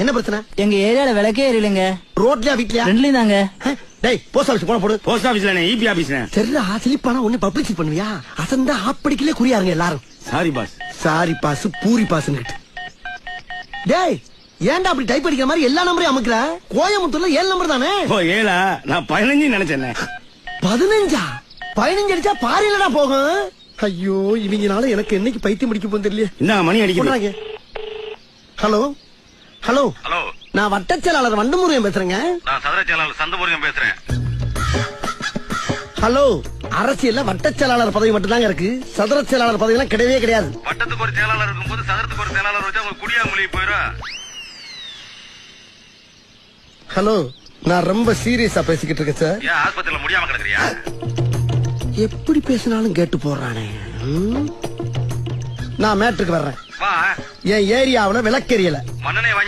என்ன பிரச்சனை? எங்க ஏரியால விளக்கே எரியலங்க. ரோட்லயா வீட்லயா? ரெண்டுலயும் தாங்க டேய் போஸ்ட் ஆபீஸ் போன போடு. போஸ்ட் ஆபீஸ்ல இபி ஆபீஸ்ல சரிடா சிலிப்பானா ஒண்ணு பப்ளிசிட்டி பண்ணுவியா? அசந்தா ஆப்படிக்கலே குறியாருங்க எல்லாரும். Sorry boss sorry boss puri பாஸ்னு டேய் ஏன்டா அப்படி டைப் அடிக்கிற மாதிரி எல்லா நம்பரையும் அமுக்குற? கோயம்புத்தூர்ல ஏழு நம்பர் தானே? ஓ ஏழா? நான் பதினஞ்சு நினைச்சேன். பதினஞ்சா? பதினஞ்சு அடிச்சா பாரிலடா போகும். ஐயோ இவங்கனால எனக்கு என்னைக்கு பைத்தியம் முடிக்க போகுது தெரியல என்ன மணி அடிக்குது? கொண்டாங்க. ஹலோ? ஹலோ ஹலோ நான் வட்டச் செயலாளர் வண்டமுருகன் பேசுறேங்க. நான் சதுர செயலாளர் சந்தமுருகன் பேசுறேன். ஹலோ அரசியல்ல வட்டச் செயலாளர் பதவி மட்டும்தாங்க இருக்கு. சதுர செயலாளர் பதவி எல்லாம் கிடையவே கிடையாது. வட்டத்துக்கு ஒரு செயலாளர் இருக்கும்போது சதுரத்துக்கு ஒரு செயலாளர் வச்சா உங்களுக்கு குடியா மொழி போயிடும் ஹலோ நான் ரொம்ப சீரியஸா பேசிக்கிட்டு இருக்கேன் சார் ஏன் ஆஸ்பத்திரியில முடியாம கிடக்குறியா? எப்படி பேசினாலும் கேட்டு போடுறானே ம்? நான் மேட்ருக்கு வர்றேன். என் ஏரியாவுல விளக்கெரியல. மண்ணனை